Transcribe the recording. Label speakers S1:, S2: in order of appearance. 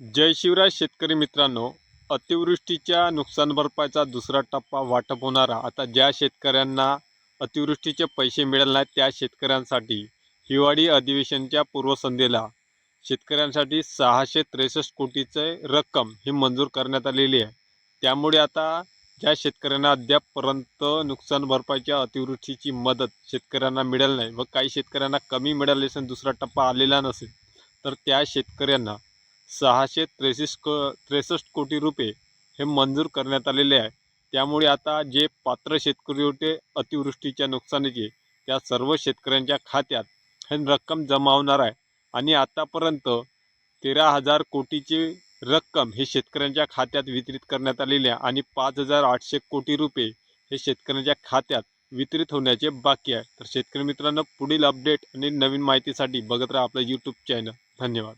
S1: जय शिवराय शेतकरी मित्रांनो. अतिवृष्टीच्या नुकसान भरपाईचा दुसरा टप्पा वाटप होणारा आता ज्या शेतकऱ्यांना अतिवृष्टीचे पैसे मिळाले नाहीत त्या शेतकऱ्यांसाठी हिवाळी अधिवेशनच्या पूर्वसंध्येला शेतकऱ्यांसाठी सहाशे त्रेसष्ट कोटीचे रक्कम ही मंजूर करण्यात आलेली आहे. त्यामुळे आता ज्या शेतकऱ्यांना अद्यापपर्यंत नुकसान भरपाईच्या अतिवृष्टीची मदत शेतकऱ्यांना मिळाली नाही व काही शेतकऱ्यांना कमी मिळाली असेल दुसरा टप्पा आलेला नसेल तर त्या शेतकऱ्यांना सहाशे त्रेसष्ट क त्रेसष्ट कोटी रुपये हे मंजूर करण्यात आलेले आहे. त्यामुळे आता जे पात्र शेतकरी होते अतिवृष्टीच्या नुकसानीचे त्या सर्व शेतकऱ्यांच्या खात्यात हे रक्कम जमा होणार आहे. आणि आतापर्यंत तेरा हजार कोटीची रक्कम हे शेतकऱ्यांच्या खात्यात वितरित करण्यात आलेली आहे आणि पाच हजार आठशे कोटी रुपये हे शेतकऱ्यांच्या खात्यात वितरित होण्याचे बाकी आहे. तर शेतकरी मित्रांनो पुढील अपडेट आणि नवीन माहितीसाठी बघत राहा आपलं यूट्यूब चॅनल धन्यवाद.